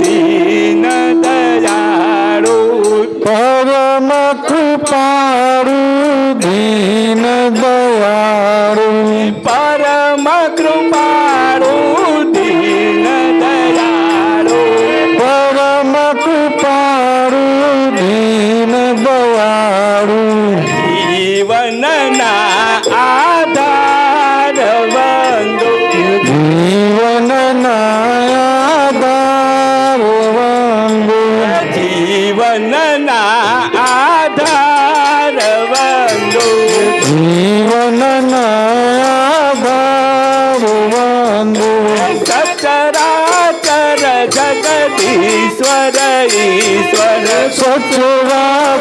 Yeah. Ishwara Ishwara ಸಚಿವ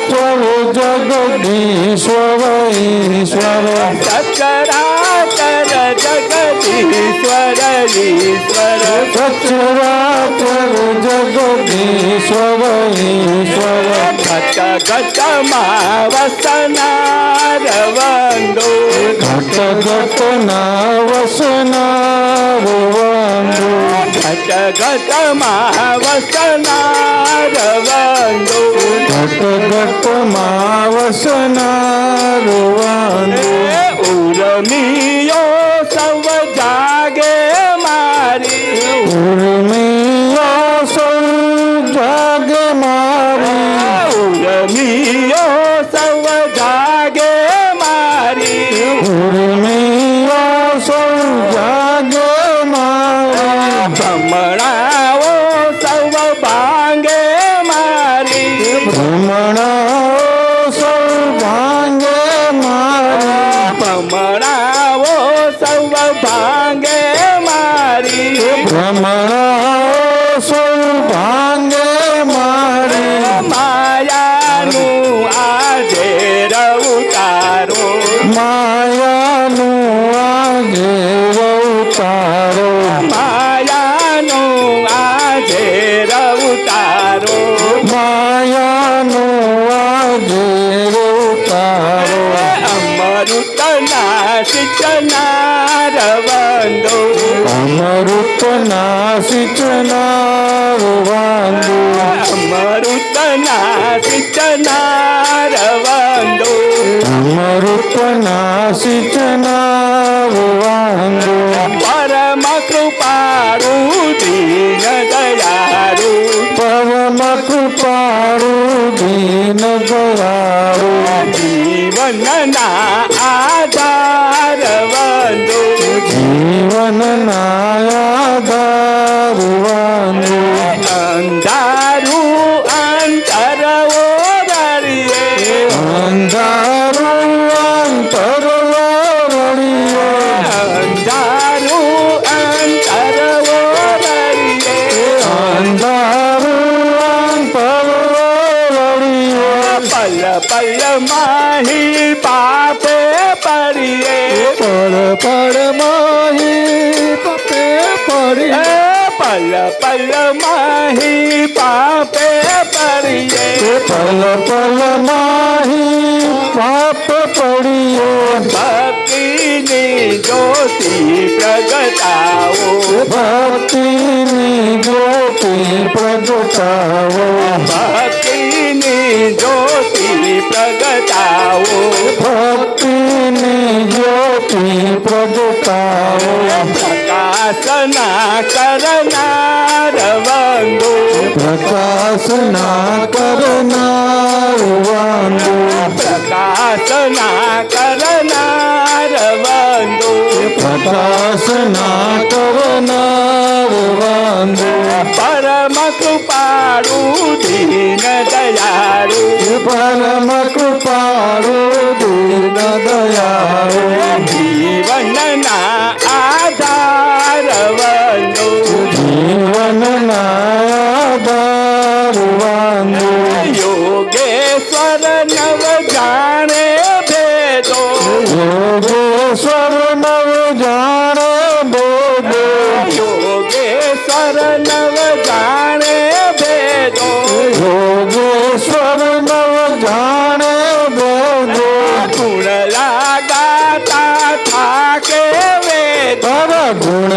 ಪ್ರಭು ಜಗದೀಶ್ವರ ಈಶ್ವರ ಸಚರಾಚರ ಜಗದೀಶ್ವರ ಈಶ್ವರ ಸಚಿವ ಪ್ರಭು ಜಗದೀಶ್ವರ ಈಶ್ವರ ಘಟ ಘಟ ಮಾವಸನಾರವಂದು ಘಟ ಘಟ ನಾವಸನಾರವಂದು ಘಟ ಘಟ ಮಾವಸನ घट घट मावसना। અમૃતના સિચનાર વંદો અમૃતના સિચનાર વાંદુ અમૃતના સિચનાર વંદો અમૃતના સિચનાર વાંદુ પરમ કૃપાળુ દીન દયાળુ પરમ કૃપાળુ દીન દયાળુ જીવનના આધાર વંદો જીવન નાયાધાર વાંદુ અંધારું અંતર ઓરડીએ અંધારું અંતર રળીએ અંધારું અંતર ઓરડીએ અંધારું અંતર રળીએ પલ પલ માહી પાપે પડીએ પળ પળ માહી પપે પડી. એ પલ પલ માહી પાપે પડીએ. પલ પલ માહી પાપ પડીએ. ભક્તિની જ્યોતિ પ્રગટાવો. ભક્તિની જ્યોતિ પ્રગટાવો. ભક્તિની જ્યોતિ પ્રગટાવો. પ્રગટાવો પ્રકાશના કરનાર વંદો. પ્રકાશના કરનાર વાંદુ. પ્રકાશના કરનાર વંદો. પ્રકાશના કરનાર વાંદુ. પરમ કૃપાળુ નવ જાણે બોધો યોગેશ્વર નવ જાણે ભેદો. યોગેશ્વર નવ જાણે ભેદો. ગુણ લાગાતા થાકે વેદ. પામર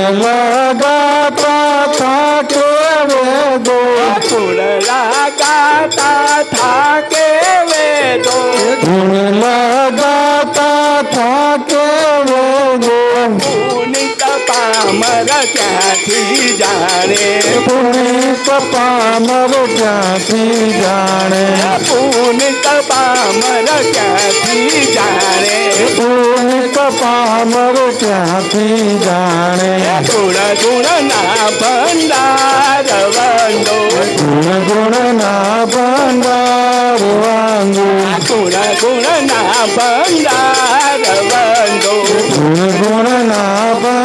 ક્યાંથી જાણે? પુનિત પામર ક્યાંથી જાણે? પુનિત પામર ક્યાંથી જાણે? પુનિત પામર ક્યાંથી જાણે? ગુણ ગુણ ના ભંડાર વાંગો ગુણ ગુણ ના ભંડાર વાંગો ગુણ ગુણ ના ભંડાર વાંગો ગુણ ગુણ ના ભંડાર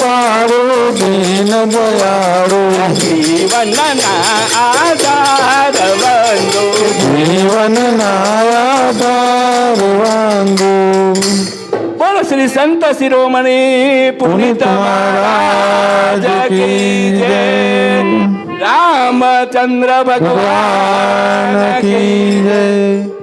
पारो दीन दयारो जीवन आधार बंदो जीवन आधार बोलो श्री संत शिरोमणि पुनित महाराज की जय। रामचंद्र भगवान की जय।